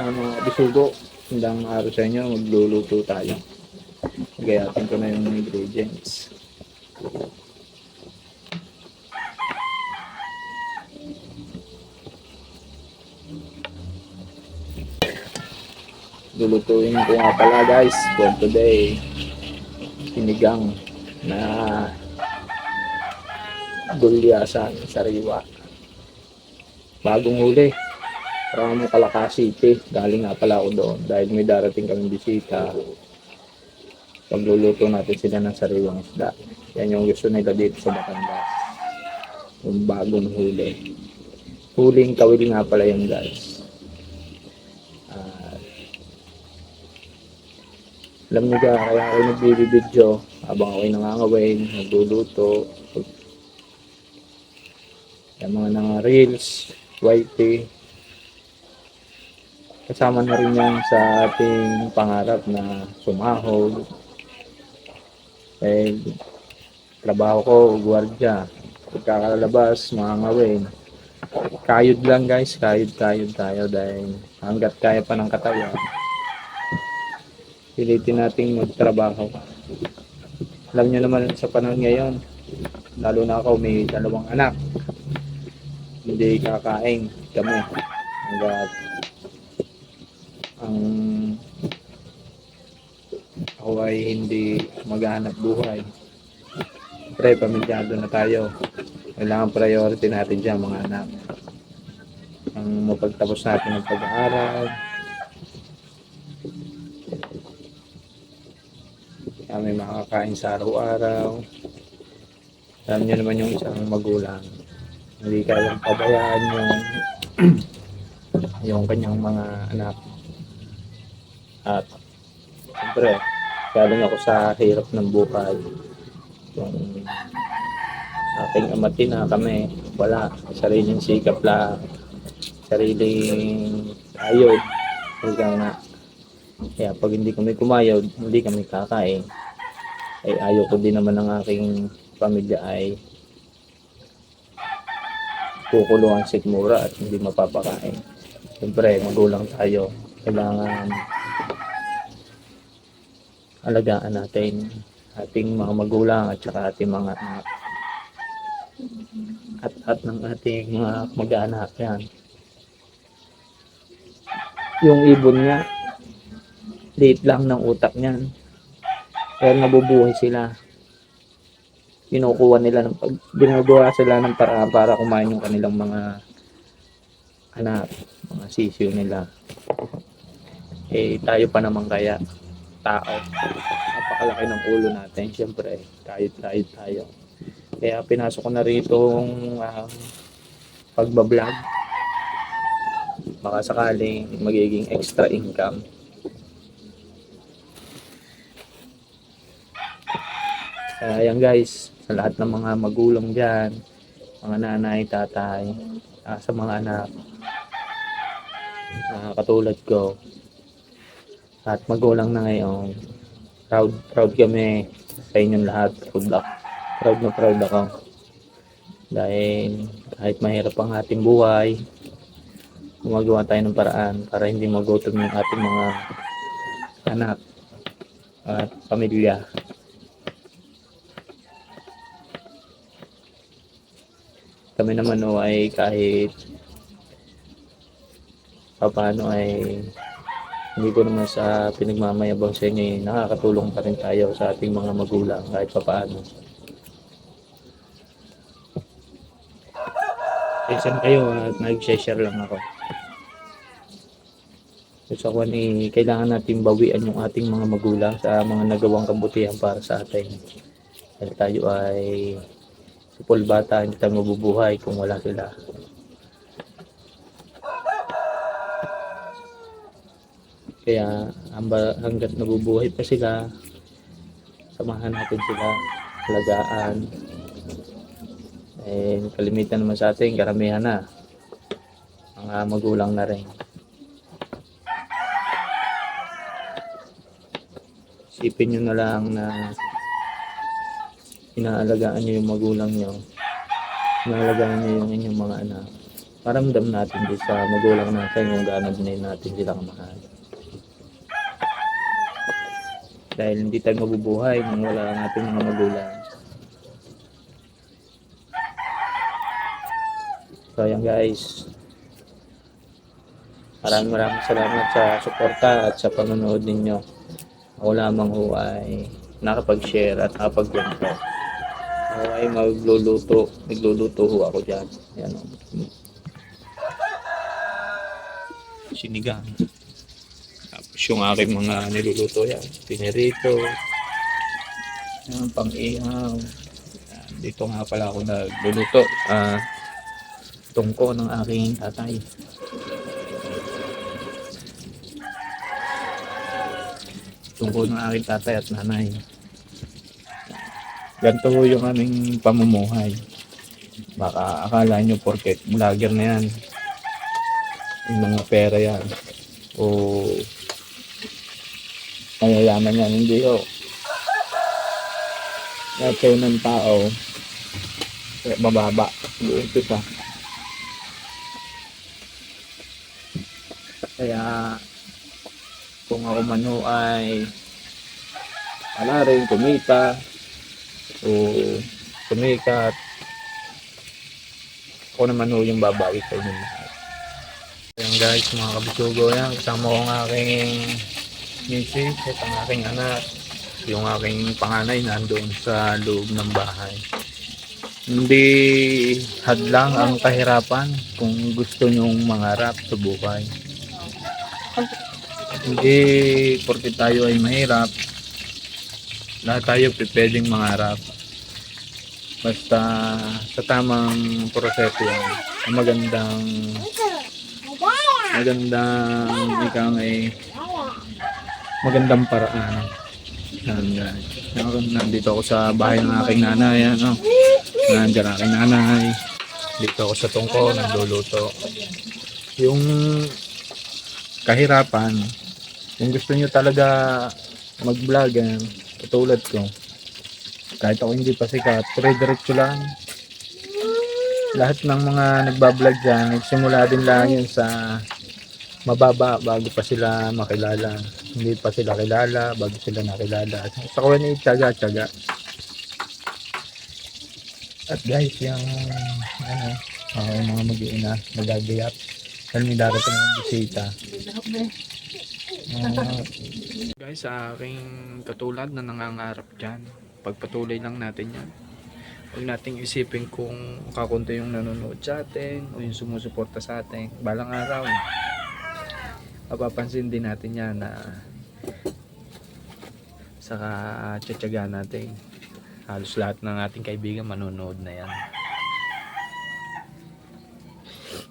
uh, mga bisugo. Hindang araw sa inyo, magluluto tayo. Gayatin ko na yung ingredients. Lulutuin ko nga pala guys for today. Sinigang na gulyasan sariwa. Bagong huli. Parang Kalaka City. Galing nga pala ako doon dahil may darating kami bisita. Pagluluto natin sila ng sariwang isda. Yan yung gusto nila dito sa Batangas. Yung bagong huli. Huling kawil nga pala yun guys. Ah, alam niyo ba, kaya ako nagbibideo habang ako'y nangangawin, nagluluto. Yung mga nang reels, YT. Kasama na rin yan sa ating pangarap na sumahod. Eh, trabaho ko, gwardiya. Pagkakalabas, mga ngawin. Kayod lang guys, kayod-kayod tayo dahil hanggat kaya pa ng katawan. Pilitin nating magtrabaho. Alam nyo naman sa panahon ngayon, lalo na ako may dalawang anak. Hindi kakain kami. Hanggat ang ako ay hindi maghanap buhay. Pre, pamilyado na tayo. Kailangan priority natin dyan mga anak. Ang mapagtapos natin ng pag-aaral. Kami makakain sa araw-araw. Alam niyo naman yung isang magulang. Hindi kayang pabayaan yung yung kanyang mga anak. At siyempre, galing ako sa hirap ng buhay. Yung aking amatin na kami, wala. Sariling sikap lang. Sariling ayod. Hanggang na. Kaya pag hindi kami kumayod, hindi kami kakain. Ay ayaw ko din naman ng aking pamilya ay kukulungan sigmura at hindi mapapakain. Siyempre, magulang tayo. Kailangan alagaan natin ating mga magulang at saka ating mga anak. At at ng ating mga mag-anak yan. Yung ibon nga, liit lang ng utak niyan. Pero nabubuhay sila. Kinukuha nila ng pag ginagawa sila ng paraan para kumain yung kanilang mga anak, mga sisiyo nila. Eh, tayo pa naman kaya tao. Napakalaki ng ulo natin. Siyempre, kahit-kahit tayo. Kaya pinasok ko na rito ang um, pagbablog. Baka sakaling magiging extra income. Kaya yan guys, sa lahat ng mga magulang dyan, mga nanay, tatay, ah, sa mga anak, ah, katulad ko, at magulang na ngayon, proud, proud kami sa inyong lahat. Proud, ako. proud na proud ako. Dahil kahit mahirap ang ating buhay, gumagawa tayo ng paraan para hindi magutom yung ating mga anak at pamilya. Kami naman o ay kahit paano ay hindi ko naman sa pinagmamayabang sa inyo, eh, nakakatulong pa rin tayo sa ating mga magulang kahit papaano. Saan kayo at nag-share lang ako. So, sa kwan kailangan natin bawian yung ating mga magulang sa mga nagawang kabutihan para sa atin. Dahil tayo ay supol bata, hindi tayo mabubuhay kung wala sila. Kaya hamba, hanggat nabubuhay pa sila, samahan natin sila, alagaan. Eh, kalimitan naman sa atin, karamihan na. Mga magulang na rin. Isipin nyo na lang na inaalagaan nyo yung magulang nyo. Inaalagaan nyo yung inyong mga anak. maramdam natin din sa magulang natin kung gaano din natin sila kamahal. Dahil hindi tayo mabubuhay nang wala ang ating mga magulang. So ayan guys. Maraming maraming salamat sa suporta at sa panonood ninyo. Ako lamang ho ay nakapag-share at nakapag-kwento. Ako ay magluluto. Nagluluto ho ako dyan. Ayan o. Sinigang. Yung aking mga niluluto yan. Pinirito. Yan, pang-ihaw. Dito nga pala ako nagluluto. Ah, tungko ng aking tatay. Tungko ng aking tatay at nanay. Ganito yung aming pamumuhay. Baka akala nyo porket vlogger na yan. Yung mga pera yan. O mayayaman yan. Hindi ho. Lahat kayo ng tao eh, mababa. Ito pa. Kaya kung ako man ho ay wala rin kumita o sumikat ako naman ho yung babawi sa inyo. Ayan guys mga kabisugo yan kasama ko ang aking misis at ang aking anak yung aking panganay nandun sa loob ng bahay. Hindi hadlang ang kahirapan kung gusto nyong mangarap sa buhay. Hindi porque tayo ay mahirap lahat tayo pwedeng mangarap. Basta sa tamang proseso yan ang magandang magandang ikaw ay magandang paraan. Yan guys nandito ako sa bahay ng aking nanay ano. Nandiyan ang aking nanay. Dito ako sa tungko nagluluto. Yung kahirapan kung gusto nyo talaga mag-vlog yan, katulad ko kahit ako hindi pa sikat dire-diretso lang. Lahat ng mga nagbablog dyan nagsimula din lang yun sa mababa bago pa sila makilala hindi pa sila kilala bago sila nakilala. Sa kawan ay tsaga-tsaga at guys yung ano ako yung mga mag-iina nagagayap dahil may darating ang bisita. Ah, guys, sa aking katulad na nangangarap dyan, pagpatuloy lang natin yan. Huwag nating isipin kung kakunti yung nanonood sa atin o yung sumusuporta sa atin. Balang araw, mapapansin din natin yan na saka tiyatyaga natin. Halos lahat ng ating kaibigan manonood na yan.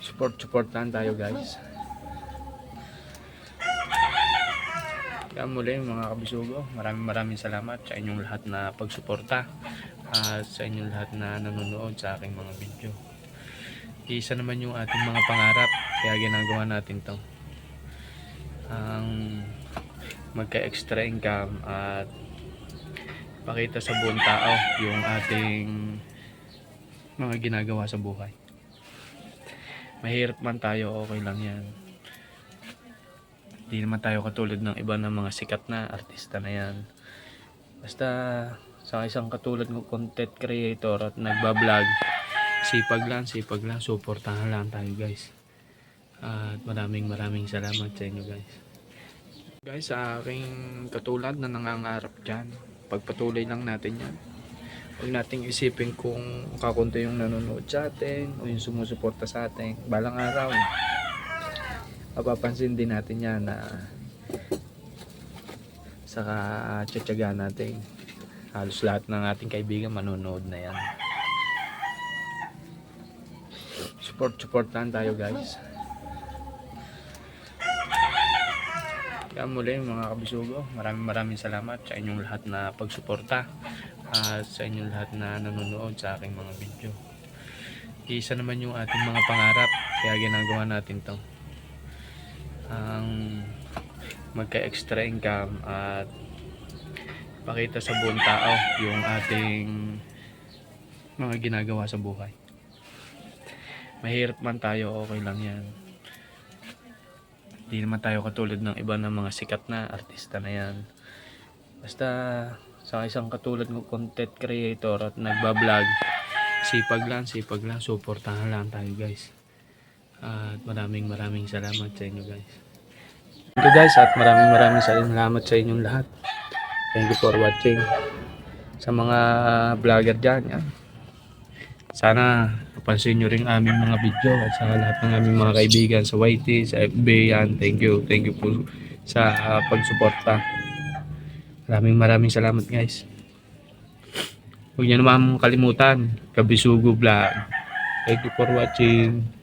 Support, supportan tayo guys. Kaya muli mga kabisugo, maraming maraming salamat sa inyong lahat na pagsuporta at sa inyong lahat na nanonood sa aking mga video. Isa naman yung ating mga pangarap, kaya ginagawa natin to. Ang magka-extra income at pakita sa buong tao yung ating mga ginagawa sa buhay. Mahirap man tayo, okay lang yan. Hindi naman tayo katulad ng iba ng mga sikat na artista na yan. Basta sa isang katulad ng content creator at nagbablog, sipag lang, sipag lang, suportahan lang tayo guys. At maraming maraming salamat sa inyo guys. Guys, sa aking katulad na nangangarap dyan, pagpatuloy lang natin yan. Huwag nating isipin kung kakunti yung nanonood sa atin o yung sumusuporta sa atin. Balang araw, mapapansin din natin yan na saka tiyatyaga natin halos lahat ng ating kaibigan manonood na yan support supportan tayo guys kaya muli mga kabisugo maraming maraming salamat sa inyong lahat na pagsuporta at sa inyong lahat na nanonood sa aking mga video isa naman yung ating mga pangarap kaya ginagawa natin to ang magka-extra income at pakita sa buong tao yung ating mga ginagawa sa buhay. mahirap man tayo, okay lang yan. Hindi naman tayo katulad ng iba ng mga sikat na artista na yan. Basta sa isang katulad ng content creator at nagbablog, sipag lang, sipag lang, supportahan lang tayo guys. At maraming maraming salamat sa inyo guys. Thank you guys at maraming maraming salamat sa inyong lahat. Thank you for watching. Sa mga vlogger dyan, yan. Sana papansin nyo rin aming mga video at sa lahat ng aming mga kaibigan sa YT, sa FB, yan. Thank you. Thank you po sa uh, pagsuporta. Maraming maraming salamat guys. Huwag niyo naman kalimutan, Kabisugo Vlog. Thank you for watching.